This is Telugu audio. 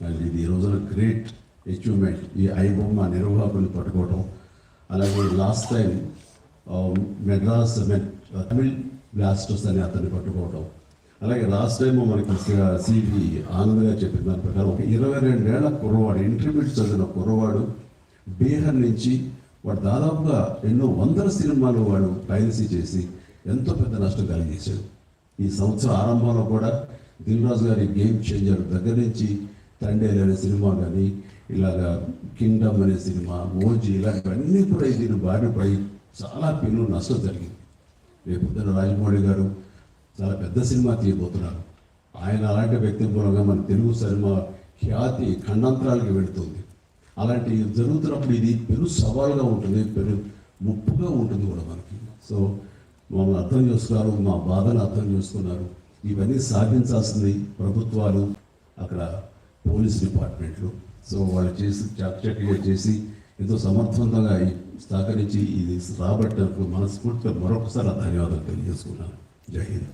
ఇది ఈ రోజున గ్రేట్ అచీవ్మెంట్ ఈ ఐబొమ్మ నిర్వాహకులు పట్టుకోవడం అలాగే last time um, Madras met Tamil blasters అని అతన్ని పట్టుకోవడం అలాగే లాస్ట్ టైం మనకి సివి ఆనంద్ గారు చెప్పిన దాని ప్రకారం ఒక ఇరవై రెండేళ్ళ కుర్రవాడు ఇంటర్మీడియట్ చదివిన కుర్రవాడు బీహార్ నుంచి వాడు దాదాపుగా ఎన్నో వందల సినిమాలు వాడు పైరసీ చేసి ఎంతో పెద్ద నష్టం కలిగించాడు ఈ సంవత్సరం ఆరంభంలో కూడా దిల్రాజు గారి గేమ్ చేంజర్ దగ్గర నుంచి తండ్రి అనే సినిమా కానీ ఇలాగా కింగ్డమ్ అనే సినిమా మోజీ ఇలాంటివన్నీ కూడా దీని బారిన పడి చాలా పెను నష్టం జరిగింది. రేపు పొద్దున రాజమౌళి గారు చాలా పెద్ద సినిమా తీయబోతున్నారు. ఆయన అలాంటి వ్యక్తి మూలంగా మన తెలుగు సినిమా ఖ్యాతి ఖండాంతరాలకి వెళుతుంది. అలాంటి జరుగుతున్నప్పుడు ఇది పెను సవాల్గా ఉంటుంది పెను ముప్పుగా ఉంటుంది కూడా మనకి. సో మమ్మల్ని అర్థం చేసుకున్నారు మా బాధను అర్థం చేసుకున్నారు. ఇవన్నీ సాధించాల్సింది ప్రభుత్వాలు. అక్కడ పోలీస్ డిపార్ట్మెంట్లు. సో వాళ్ళు చేసి చక్కగా చేసి ఎంతో సమర్థవంతంగా సహకరించి ఇది రాబట్టినందుకు మనస్ఫూర్తిగా మరొకసారి ధన్యవాదాలు తెలియజేసుకున్నాను. జై హింద్.